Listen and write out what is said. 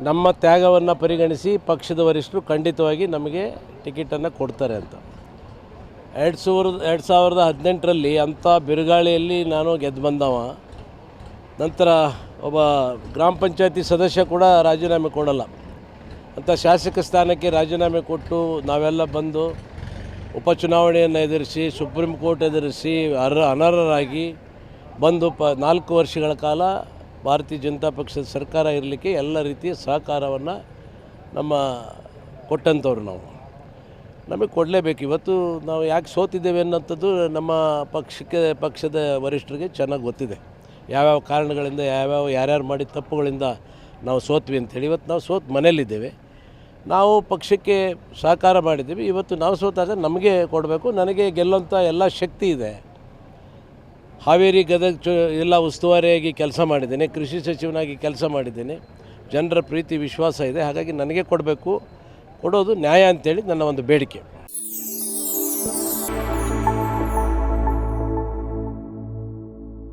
ನಮ್ಮ ತ್ಯಾಗವನ್ನು ಪರಿಗಣಿಸಿ ಪಕ್ಷದ ವರಿಷ್ಠರು ಖಂಡಿತವಾಗಿ ನಮಗೆ ಟಿಕೆಟನ್ನು ಕೊಡ್ತಾರೆ ಅಂತ. ಎರಡು ಸಾವಿರದ ಎರಡು ಸಾವಿರದ ಹದಿನೆಂಟರಲ್ಲಿ ಅಂಥ ಬಿರುಗಾಳಿಯಲ್ಲಿ ನಾನು ಗೆದ್ದು ಬಂದವ. ನಂತರ ಒಬ್ಬ ಗ್ರಾಮ ಪಂಚಾಯತಿ ಸದಸ್ಯ ಕೂಡ ರಾಜೀನಾಮೆ ಕೊಡಲ್ಲ. ಅಂಥ ಶಾಸಕ ಸ್ಥಾನಕ್ಕೆ ರಾಜೀನಾಮೆ ಕೊಟ್ಟು ನಾವೆಲ್ಲ ಬಂದು ಉಪಚುನಾವಣೆಯನ್ನು ಎದುರಿಸಿ, ಸುಪ್ರೀಂ ಕೋರ್ಟ್ ಎದುರಿಸಿ ಅರ್ಹ, ಅನರ್ಹರಾಗಿ ಬಂದು ಪ ನಾಲ್ಕು ವರ್ಷಗಳ ಕಾಲ ಭಾರತೀಯ ಜನತಾ ಪಕ್ಷದ ಸರ್ಕಾರ ಇರಲಿಕ್ಕೆ ಎಲ್ಲ ರೀತಿಯ ಸಹಕಾರವನ್ನು ನಮ್ಮ ಕೊಟ್ಟಂಥವ್ರು ನಾವು. ನಮಗೆ ಕೊಡಲೇಬೇಕು. ಇವತ್ತು ನಾವು ಯಾಕೆ ಸೋತಿದ್ದೇವೆ ಅನ್ನೋಂಥದ್ದು ನಮ್ಮ ಪಕ್ಷಕ್ಕೆ, ಪಕ್ಷದ ವರಿಷ್ಠರಿಗೆ ಚೆನ್ನಾಗಿ ಗೊತ್ತಿದೆ. ಯಾವ್ಯಾವ ಕಾರಣಗಳಿಂದ, ಯಾವ್ಯಾವ ಯಾರ್ಯಾರು ಮಾಡಿದ ತಪ್ಪುಗಳಿಂದ ನಾವು ಸೋತ್ವಿ ಅಂತೇಳಿ. ಇವತ್ತು ನಾವು ಸೋತು ಮನೇಲಿದ್ದೇವೆ ನಾವು ಪಕ್ಷಕ್ಕೆ ಸಹಕಾರ ಮಾಡಿದ್ದೀವಿ. ಇವತ್ತು ನಾವು ಸೋತಾಗ ನಮಗೆ ಕೊಡಬೇಕು. ನನಗೆ ಗೆಲ್ಲೋಂಥ ಎಲ್ಲ ಶಕ್ತಿ ಇದೆ. ಹಾವೇರಿ ಗದಗ ಚು ಎಲ್ಲ ಉಸ್ತುವಾರಿಯಾಗಿ ಕೆಲಸ ಮಾಡಿದ್ದೇನೆ, ಕೃಷಿ ಸಚಿವನಾಗಿ ಕೆಲಸ ಮಾಡಿದ್ದೇನೆ. ಜನರ ಪ್ರೀತಿ, ವಿಶ್ವಾಸ ಇದೆ. ಹಾಗಾಗಿ ನನಗೆ ಕೊಡಬೇಕು, ಕೊಡೋದು ನ್ಯಾಯ ಅಂತೇಳಿ ನನ್ನ ಒಂದು ಬೇಡಿಕೆ.